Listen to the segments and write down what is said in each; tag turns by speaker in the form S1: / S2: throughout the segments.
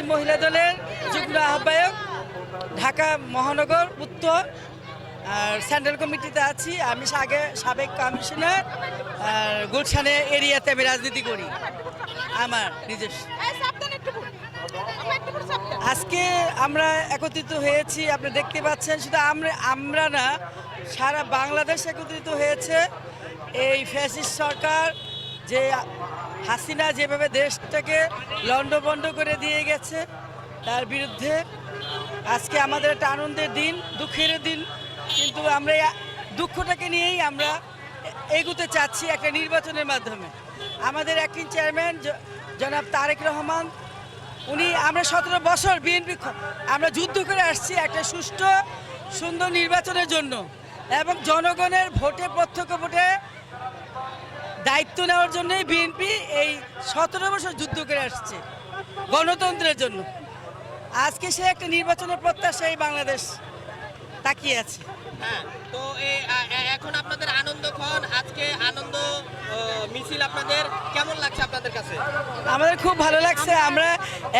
S1: জাতীয়তাবাদী মহিলা দলের যুগ্ম আহ্বায়ক ঢাকা মহানগর উত্তর আর সেন্ট্রাল কমিটিতে আছি। আমি আগে সাবেক কমিশনার আর গুলশানে এরিয়াতে আমি রাজনীতি করি। আমার নিজস্ব। আজকে আমরা একত্রিত হয়েছি আপনি দেখতে পাচ্ছেন শুধু আমরা আমরা না সারা বাংলাদেশ একত্রিত হয়েছে। এই ফ্যাসিস্ট সরকার যে হাসিনা যেভাবে দেশটাকে লণ্ডভণ্ড করে দিয়ে গেছে, তার বিরুদ্ধে আজকে আমাদের একটা আনন্দের দিন, দুঃখের দিন। কিন্তু আমরা দুঃখটাকে নিয়েই আমরা এগুতে চাচ্ছি একটা নির্বাচনের মাধ্যমে। আমাদের অ্যাক্টিং চেয়ারম্যান জনাব তারেক রহমান, উনি আমরা সতেরো বছর বিএনপি আমরা যুদ্ধ করে আসছি একটা সুষ্ঠু, সুন্দর নির্বাচনের জন্য। এবং জনগণের ভোটে, প্রত্যক্ষ ভোটে দায়িত্ব নেওয়ার জন্যই বিএনপি এই সতেরো বছর যুদ্ধ করে আসছে গণতন্ত্রের জন্য। আজকে সে একটা নির্বাচনের প্রত্যাশায় বাংলাদেশ তাকিয়ে আছে।
S2: হ্যাঁ তো এখন আপনাদের আনন্দক্ষণ আজকে আনন্দ মিছিল আপনাদের কেমন লাগছে আপনাদের কাছে?
S1: আমাদের খুব ভালো লাগছে। আমরা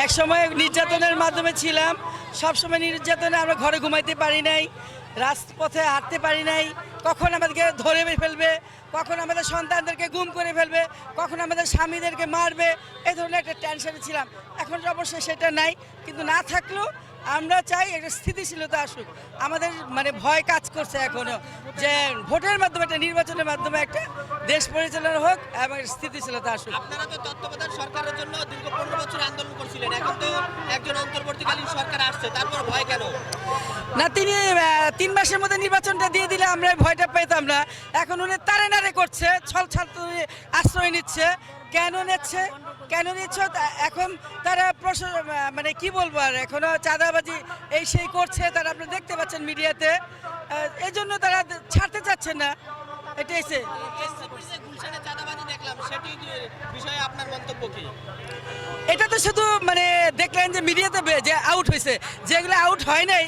S1: এক সময় নির্যাতনের মাধ্যমে ছিলাম। সব সময় নির্যাতনে আমরা ঘরে ঘুমাইতে পারি নাই, রাজপথে হাঁটতে পারি নাই। কখন আমাদেরকে ধরে ফেলবে? কখন আমাদের সন্তানদেরকে গুম করে ফেলবে? কখন আমাদের স্বামীদেরকে মারবে? এই ধরনের একটা টেনশনে ছিলাম। এখন অবশ্যই সেটা নাই, কিন্তু না থাকলেও আমরা চাই একটা স্থিতিশীলতা আসুক। আমাদের মানে ভয় কাজ করছে এখনও যে ভোটের মাধ্যমে একটা নির্বাচনের মাধ্যমে একটা দেশ পরিচালনা হোক এবং স্থিতিশীলতা আসুক।
S2: আপনারা তো তত্ত্বাবধায়ক সরকারের জন্য দীর্ঘ পনেরো বছর আন্দোলন করছিলেন। এখন তো একজন অন্তর্বর্তীকালীন সরকার আসছে তারপর ভয় কেন?
S1: না তিনি তিন মাসের মধ্যে নির্বাচনটা দিয়ে দিলে আমরা ভয়টা পেতাম না। এখন উনি তারে নারে করছে ছল ছাত্র আশ্রয় নিচ্ছে। কেন নিচ্ছে? কেন নিচ্ছে? এখন তারা মানে কি বলব আর? এখনও চাঁদাবাজি এই সেই করছে, তারা আপনি দেখতে পাচ্ছেন মিডিয়াতে। এই জন্য তারা ছাড়তে চাচ্ছেন না। এটাই সে
S2: এসসিপির চাঁদাবাজি দেখলাম সেটি বিষয়ে আপনার মন্তব্য
S1: এটা তো শুধু মানে দেখলেন যে মিডিয়াতে যে আউট হয়েছে। যেগুলো আউট হয় নাই,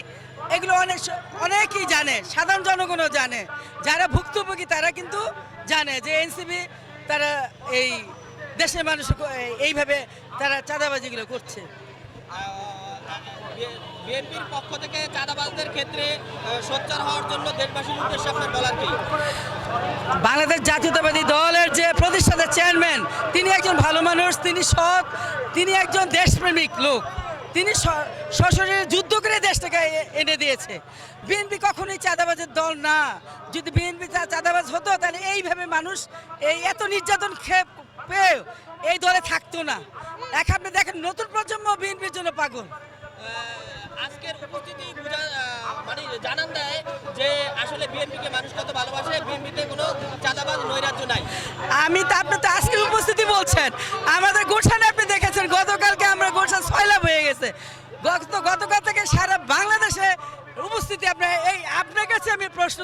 S1: এগুলো অনেক অনেকেই জানে, সাধারণ জনগণও জানে। যারা ভুক্তভোগী, তারা কিন্তু জানে যে এনসিবি তারা এই দেশের মানুষ এইভাবে তারা চাঁদাবাজিগুলো করছে।
S2: বিএনপির পক্ষ থেকে চাঁদাবাজদের ক্ষেত্রে সোচ্চার হওয়ার জন্য দেশবাসীর উদ্দেশ্যে আপনার বলার কি?
S1: বাংলাদেশ জাতীয়তাবাদী দলের যে প্রতিষ্ঠাতা চেয়ারম্যান তিনি একজন ভালো মানুষ তিনি সৎ তিনি একজন দেশপ্রেমিক লোক। তিনি সশরীরে যুদ্ধ করে দেশটাকে এনে দিয়েছে। বিএনপি কখনোই চাঁদাবাজের দল না। যদি বিএনপি চাঁদাবাজ হতো তাহলে এইভাবে মানুষ এই এত নির্যাতন খেয়ে পেয়ে এই দলে থাকতো না। এক আপনি দেখেন নতুন প্রজন্ম বিএনপির জন্য পাগল।
S2: আজকের উপস্থিতি মানে জানান দেয় যে আসলে বিএনপিকে মানুষ কত ভালোবাসে বিএনপিতে কোনো চাঁদাবাজ নৈরাজ্য নাই।
S1: আমি তো আপনি তো আজকের উপস্থিতি বলছেন। আমাদের গোলশানে আপনি দেখেছেন গতকালকে আমরা গোলশান সয়লাভ হয়ে গেছে। গত গতকাল থেকে সারা বাংলাদেশে উপস্থিতি আপনার এই আপনার কাছে আমি প্রশ্ন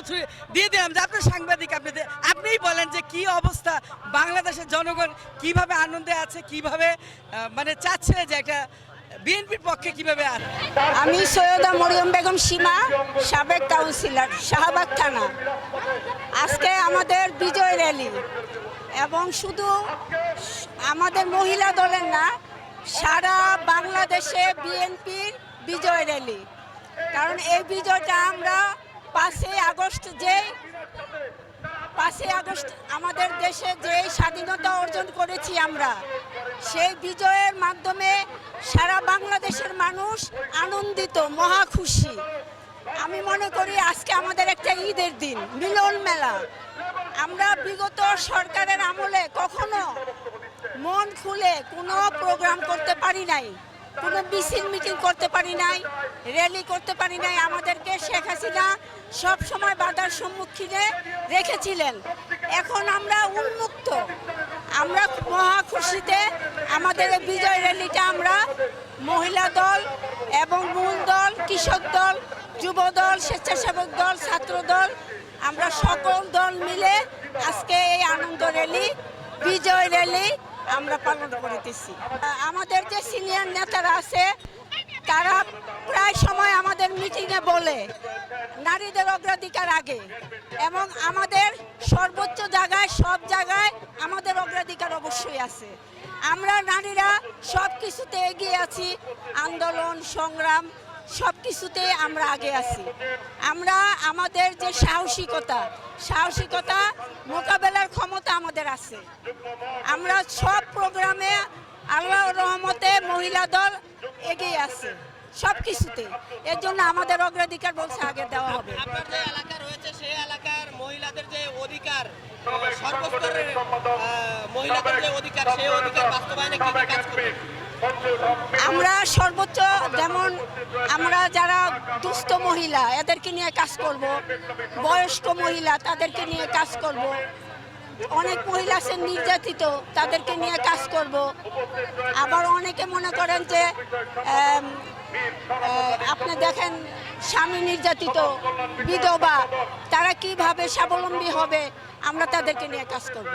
S1: দিয়ে দিলাম যে আপনার সাংবাদিক আপনি আপনিই বলেন যে কি অবস্থা বাংলাদেশের জনগণ কীভাবে আনন্দে আছে, কীভাবে মানে চাচ্ছে যে একটা বিএনপির পক্ষে কীভাবে
S3: আমি সৈয়দা মরিয়ম বেগম সীমা, সাবেক কাউন্সিলর, শাহবাগ থানা। আজকে আমাদের বিজয় র্যালি। এবং শুধু আমাদের মহিলা দলের না, সারা বাংলাদেশে বিএনপির বিজয় র্যালি। কারণ এই বিজয়টা আমরা পাঁচই আগস্ট যে পাঁচই আগস্ট আমাদের দেশে যে স্বাধীনতা অর্জন করেছি আমরা, সেই বিজয়ের মাধ্যমে সারা বাংলাদেশের মানুষ আনন্দিত, মহা খুশি। আমি মনে করি আজকে আমাদের একটা ঈদের দিন, মিলন মেলা। আমরা বিগত সরকারের আমলে কখনো মন খুলে কোনো প্রোগ্রাম করতে পারি নাই। কোনো মিছিল মিটিং করতে পারি নাই র্যালি করতে পারি নাই। আমাদেরকে শেখ হাসিনা সব সময় বাধার সম্মুখীনে রেখেছিলেন। এখন আমরা উন্মুক্ত। আমরা মহা খুশিতে আমাদের বিজয় র্যালিটা আমরা মহিলা দল এবং মূল দল, কৃষক দল, যুব দল, স্বেচ্ছাসেবক দল, ছাত্র দল, আমরা সকল দল মিলে আজকে এই আনন্দ র্যালি বিজয় র্যালি আমরা পালন করিতেছি। আমাদের যে সিনিয়র নেতারা আছে, তারা প্রায় সময় আমাদের মিটিংয়ে বলে, নারীদের অগ্রাধিকার আগে এবং আমাদের সর্বোচ্চ জায়গায়, সব জায়গায় আমাদের অগ্রাধিকার অবশ্যই আছে। আমরা নারীরা সব কিছুতে এগিয়ে আছি, আন্দোলন, সংগ্রাম সব কিছুতে আমরা আগে আছি। আমরা আমাদের যে সাহসিকতা সাহসিকতা মোকাবেলার ক্ষমতা আমাদের আছে। আমরা সব প্রোগ্রামে আল্লাহ রহমতে মহিলা দল এগিয়ে আছে সব কিছুতে এর জন্য আমাদের অগ্রাধিকার বলছে আগে দেওয়া হবে।
S2: আপনার যে রয়েছে, সেই এলাকার মহিলাদের যে অধিকার মহিলাদের যে অধিকার, সেই অধিকার বাস্তবায়নে কি কাজ করবেন
S3: আমরা সর্বোচ্চ যেমন আমরা যারা দুস্থ মহিলা, এদেরকে নিয়ে কাজ করব, বয়স্ক মহিলা, তাদেরকে নিয়ে কাজ করব। অনেক মহিলা আছে নির্যাতিত, তাদেরকে নিয়ে কাজ করব। আবার অনেকে মনে করেন যে আপনি দেখেন স্বামী নির্যাতিত, বিধবা, তারা কীভাবে স্বাবলম্বী হবে, আমরা তাদেরকে নিয়ে কাজ করব।